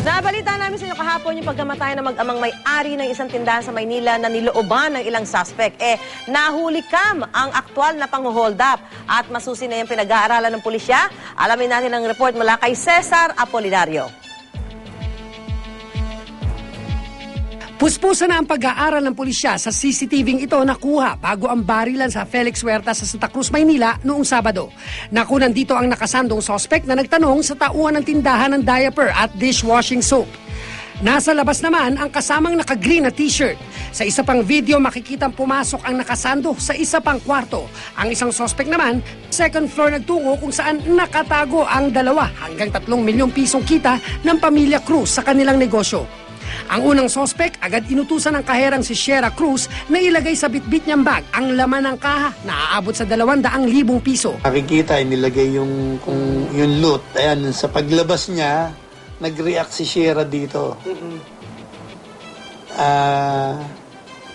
Nabalita namin sa inyo kahapon yung pagkamatay ng mag-amang may-ari ng isang tindahan sa Maynila na nilooban ng ilang suspect. Eh, nahuli kam ang aktwal na pang-hold up at masusi na yung pinag-aaralan ng pulisya. Alamin natin ang report mula kay Cesar Apolinario. Puspusan na ang pag-aaral ng pulisya sa CCTV ito nakuha bago ang barilan sa Felix Huerta sa Santa Cruz, Maynila noong Sabado. Nakunan dito ang nakasandong sospek na nagtanong sa tauhan ng tindahan ng diaper at dishwashing soap. Nasa labas naman ang kasamang naka-green na t-shirt. Sa isa pang video makikitang pumasok ang nakasando sa isa pang kwarto. Ang isang sospek naman, second floor nagtungo kung saan nakatago ang dalawa hanggang tatlong milyong pisong kita ng pamilya Cruz sa kanilang negosyo. Ang unang sospek agad inutusan ng kaherang si Shera Cruz na ilagay sa bitbit niyang bag ang laman ng kaha na aabot sa 200,000 piso. Nakikita, inilagay yung, kung, yung loot. Ayan, sa paglabas niya, nag-react si Shera dito. Ah,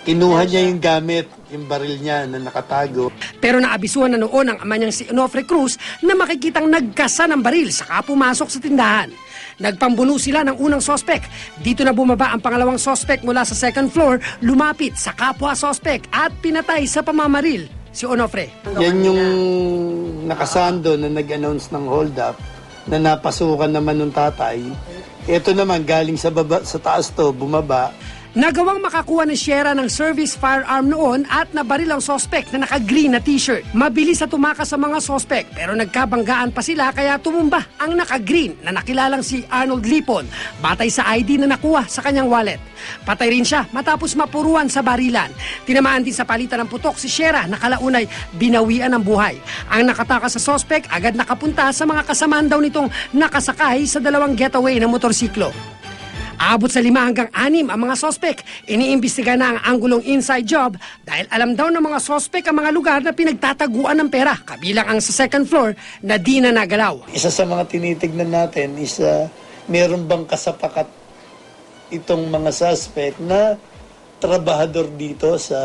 kinuha niya yung gamit, yung baril niya na nakatago. Pero naabisuhan na noon ang ama niyang si Onofre Cruz na makikitang nagkasa ng baril saka pumasok sa tindahan. Nagpambuno sila ng unang sospek. Dito na bumaba ang pangalawang sospek mula sa second floor, lumapit sa kapwa sospek at pinatay sa pamamaril si Onofre. Yan yung nakasando na nag-announce ng hold up na napasukan naman ng tatay. Ito naman, galing sa, baba, sa taas to, bumaba. Nagawang makakuha ni Shera ng service firearm noon at nabaril ang sospek na naka-green na t-shirt. Mabilis na tumakas sa mga sospek pero nagkabanggaan pa sila kaya tumumba ang naka-green na nakilalang si Arnold Lipon batay sa ID na nakuha sa kanyang wallet. Patay rin siya matapos mapuruan sa barilan. Tinamaan din sa palitan ng putok si Shera na kalaunay binawian ng buhay. Ang nakatakas sa sospek agad nakapunta sa mga kasamaan daw nitong nakasakay sa dalawang getaway na motorsiklo. Abot sa lima hanggang anim ang mga sospek. Iniimbestiga na ang anggulong inside job dahil alam daw ng mga sospek ang mga lugar na pinagtataguan ng pera, kabilang ang sa second floor na di na nagalaw. Isa sa mga tinitignan natin is uh, meron bang kasapakat itong mga suspect na trabahador dito sa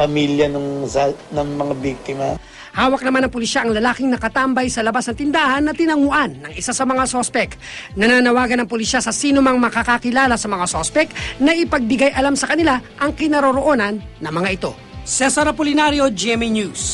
pamilya ng, ng mga biktima. Hawak naman ng pulisya ang lalaking nakatambay sa labas ng tindahan na tinanguan ng isa sa mga sospek. Nananawagan ng pulisya sa sino mang makakakilala sa mga sospek na ipagbigay alam sa kanila ang kinaroroonan ng mga ito. Cesar Apolinario, GMA News.